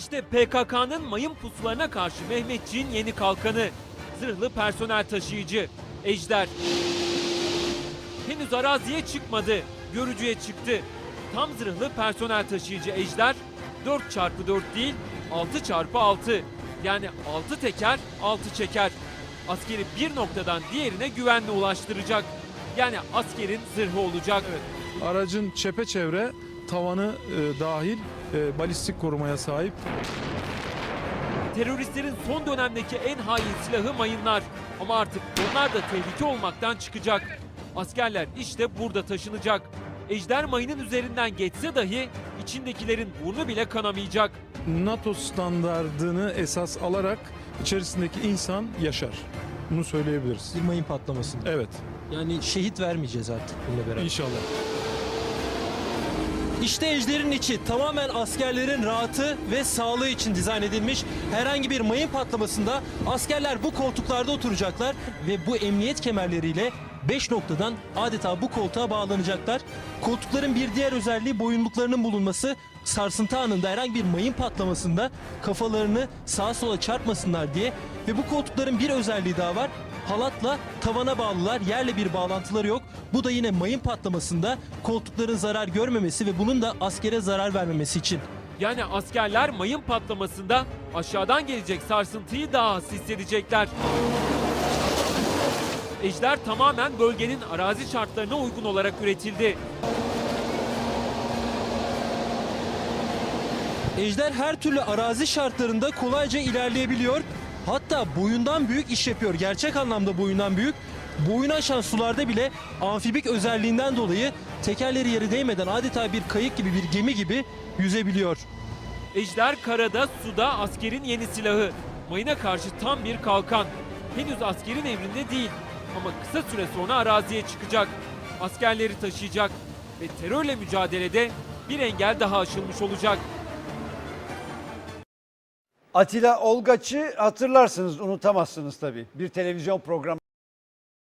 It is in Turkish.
İşte PKK'nın mayın pusularına karşı Mehmetçiğin yeni kalkanı. Zırhlı personel taşıyıcı. Ejder. Henüz araziye çıkmadı. Görücüye çıktı. Tam zırhlı personel taşıyıcı Ejder 4x4 değil 6x6. Yani 6 teker 6 çeker. Askeri bir noktadan diğerine güvenle ulaştıracak. Yani askerin zırhı olacak. Aracın çepeçevre tavanı e, dahil e, balistik korumaya sahip. Teröristlerin son dönemdeki en hain silahı mayınlar. Ama artık onlar da tehlike olmaktan çıkacak. Askerler işte burada taşınacak. Ejder mayının üzerinden geçse dahi içindekilerin burnu bile kanamayacak. NATO standardını esas alarak içerisindeki insan yaşar. Bunu söyleyebiliriz. Bir mayın patlamasında. Evet, Yani şehit vermeyeceğiz artık bununla beraber. inşallah. İşte Ejder'in içi tamamen askerlerin rahatı ve sağlığı için dizayn edilmiş. Herhangi bir mayın patlamasında askerler bu koltuklarda oturacaklar ve bu emniyet kemerleriyle 5 noktadan adeta bu koltuğa bağlanacaklar. Koltukların bir diğer özelliği boyunluklarının bulunması. Sarsıntı anında herhangi bir mayın patlamasında kafalarını sağa sola çarpmasınlar diye ve bu koltukların bir özelliği daha var. Halatla tavana bağlılar. Yerle bir bağlantıları yok. Bu da yine mayın patlamasında koltukların zarar görmemesi ve bunun da askere zarar vermemesi için. Yani askerler mayın patlamasında aşağıdan gelecek sarsıntıyı daha az hissedecekler. Ejder tamamen bölgenin arazi şartlarına uygun olarak üretildi. Ejder her türlü arazi şartlarında kolayca ilerleyebiliyor. Hatta boyundan büyük iş yapıyor. Gerçek anlamda boyundan büyük. Boyunu aşan sularda bile amfibik özelliğinden dolayı tekerleri yere değmeden adeta bir kayık gibi bir gemi gibi yüzebiliyor. Ejder karada, suda askerin yeni silahı. Mayına karşı tam bir kalkan. Henüz askerin emrinde değil ama kısa süre sonra araziye çıkacak. Askerleri taşıyacak ve terörle mücadelede bir engel daha aşılmış olacak. Atilla Olgaç'ı hatırlarsınız, unutamazsınız tabii. Bir televizyon programı